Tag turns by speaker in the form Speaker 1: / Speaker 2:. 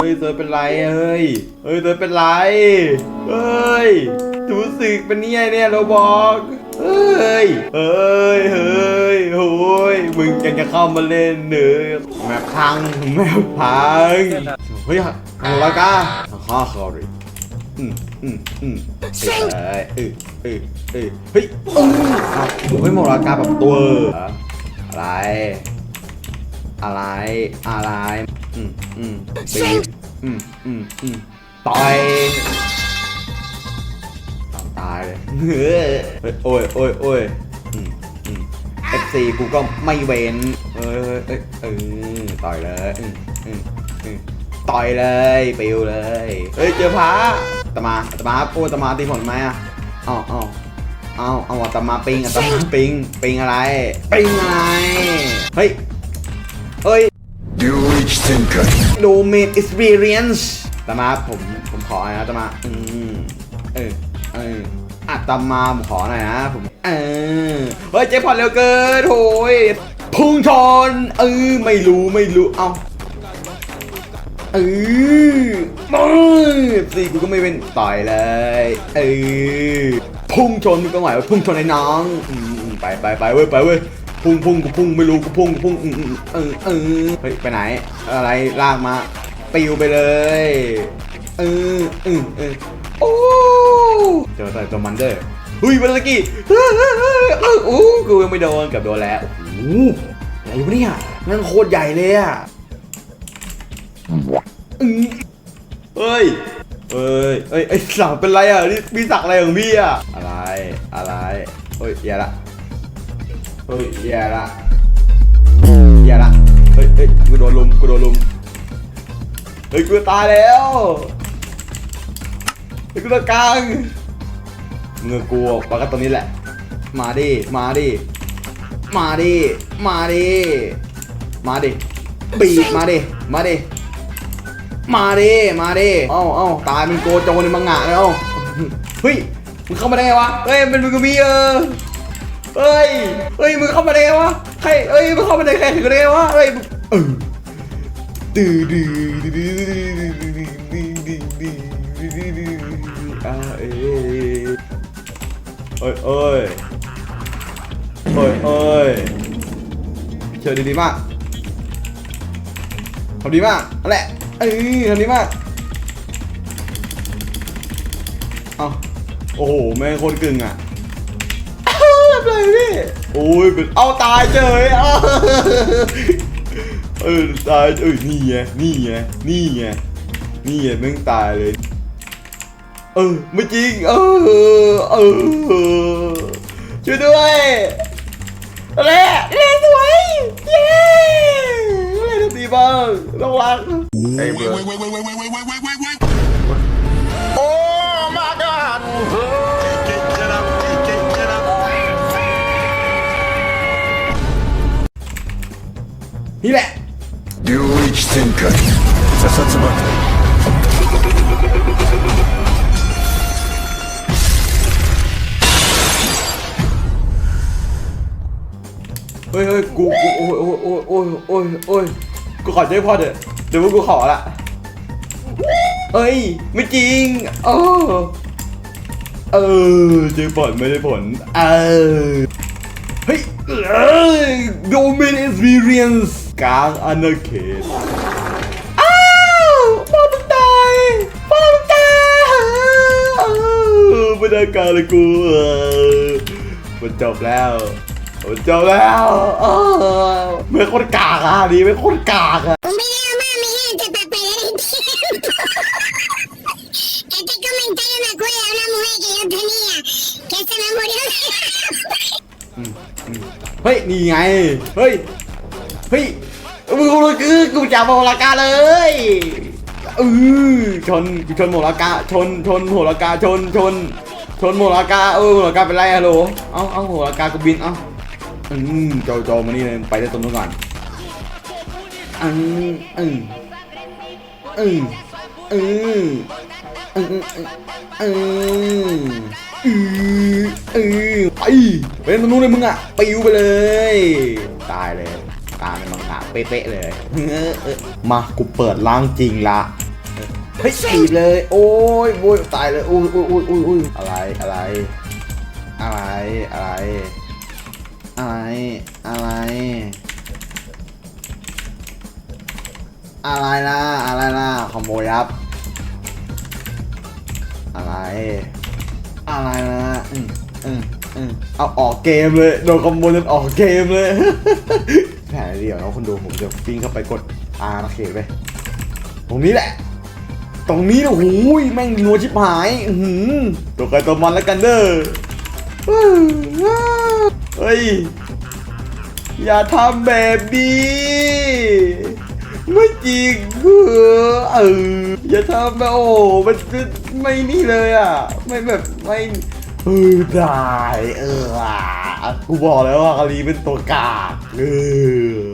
Speaker 1: เฮ้ยเธอเป็นไรเฮ้ย เฮ้ยเธอเป็นไร เฮ้ยรู้สึกเป็นเนี่ยเนี่ยเราบอกเฮ้ย เฮ้ย เฮ้ยโอ้ย มึงยังจะเข้ามาเล่นเนอแมพพังแมพพัง เฮ้ยฮัลโหลกาฮ่าคอรีอืมอืมอืมเฮ้ยเออเออเออเฮ้ยอืมอ้าวเฮ้ยโมรากาแบบตัวอะไร อะไร อะไร อืมอืมบีอืมอืมอืมต่อยตายเลยเฮ้ยเฮ้โอ้ยโอ้ยโอ้ยอืมอืม FC กูก็ไม่เว้นเอ้ยเอ้ยเอ้ยเออต่อยเลยอืมอืมอืมต่อยเลยปิวเลยเฮ้ยเจอพระตมาตมาโอ้ตมาตีผลไหมอะเอ้าเอ้าเอ้าเอาตมาปิงอะตมาปิงปิงอะไรปิงอะไรเฮ้ยเฮ้ย much thinker domain experience ตามาผมผมขอนะตามาอืมเออเอออัตมาผมขอหน่อยนะผมเออเฮ้ยเจ๊พอดเร็วเกินโหยพุ่งชนเออไม่รู้ไม่รู้เอาเออมือสี่กูก็ไม่เป็นต่อยเลยเออพุ่งชนก็ไหวพุ่งชนไอ้น้องไปไปไปเว้ยไปเว้ย พุ่งพุ่งกูพุ่งไม่รู้กูพุ่งกูพุ่งอืมเออเออเฮ้ยไปไหน อะไรลากมาปิวไปเลยเออเออเออโอ้เจอแต่ตัวมันเดอร์เฮ้ยวันตะกี้เออโอ้กูยังไม่โดนกับโดนแล้วโอ้โหอะไรวะเนี่ยนั่นโคตรใหญ่เลยอะเฮ้ยเฮ้ยเฮ้ยไอ้สักเป็นไรอะนี่พี่สักอะไรของพี่อะอะไรอะไรเฮ้ยแย่ละ ฮ้ยแย่ละแย่ละ เฮ้ยเฮ้ยกูโดนลุมกูโดนลุม เฮ้ยกูตายแล้วเฮ้ยกูตะกลางเงือกกูออกมาก็ตรงนี้แหละ มาดิ มาดิ มาดิ มาดิ มาดิบีบมาดิ มาดิ มาดิ มาดิ เอ้าเอ้าตายเป็นโกโจในมังงะแล้วเฮ้ย มึงเข้ามาได้ไงวะ เฮ้ยมันมึงกับมีเออ เฮ้ยเฮ้ยมึงเข้ามาได้ไงวะใครเฮ้ยมึงเข้ามาได้ใครถึงได้ไงวะเฮ้ยเออดื้อดื้อดื้อดื้อดื้อดื้อดื้อดื้อดื้อดื้อดื้ออ่าเอ้ยเอ้ยเอ้ยเอ้ยเอ้ยเชิญดีๆมากทำดีมากนั่นแหละเอ้ยทำดีมากเอาโอ้โหแม่งโคตรกึ่งอะอ้าวแบเลยพี่โอ้ยเป็นเอาตายเฉยอ้าวเออตายเอ้ยนี่ไงนี่ไงนี่ไงนี่ไงแม่งตายเลย เออไม่จริงเออเออช่วยด้วยอะไรอะเล่นสวยเย้เล่นดีบ้างระวัง
Speaker 2: Hey bro
Speaker 3: Oh
Speaker 1: Чекай. Сосать собак. Ôi ôi, cú, cú, ôi, ôi, ôi, ôi, ôi, Cô khỏi chơi pod rồi. Đừng có cô khỏi lại. Ơi, mới chiên. Ồ. Oh. เออเจอผลไม่ได้ผล เออ เฮ้ยโดเมนเอ็กซ์เพรียนซ์กลางอาณาเขต ไม่ได้การเลยกูเออมันจบแล้วมันจบแล้วเออไม่โคนกากอะดีไม่โคนกากอะ
Speaker 4: Un video más, mi gente, para perder el tiempo. Este comentario me acuerda de una mujer que yo tenía, que se me murió.
Speaker 1: เฮ้ย นี่ไง เฮ้ย เฮ้ยมึงกูคือกูจับโมลากาเลยอือชนกูชนโมลากาชนชนโมลากาชนชน ชนโมลากาเออโมลากาเป็นไรอะโหลเอาเอาโมลากากูบินเอาอืมโจโจมานี่เลยไปได้ตรงนู้นก่อนอืมอืมอืมอืมอืมอืมอืมอืมอืมไปไปตรงนู้นเลยมึงอะปิวไปเลย ตายเลยตามในมังงะเป๊ะๆเลยมากูเปิดล้างจริงละ เฮ้ยถีเลย โอ้ยโอ้ยตายเลยอุ้ยอุ้ยอุ้ยอุ้ยอุ้ยอะไรอะไร อะไรอะไร อะไรอะไร อะไรล่ะอะไรละขโมยยับ อะไร อะไรนะอืมอืมอืมเอาออกเกมเลยโดนขโมยจนออกเกมเลยแผนเดียวนะคุณดูผมจะปิ้งเข้าไปกดอาร์เคไปตรงนี้แหละ ตรงนี้นะหูยแม่งนัวชิบหายหือตัวใครตัวมันแล้วกันเด้อเฮ้ย อย่าทำแบบนี้ไม่จริงเออเอออย่าทำแบบโอ้มันไม่นี่เลยอะ ไม่แบบไม่เออได้เออกูบอกแล้วว่าคารีเป็นตัวกากเออ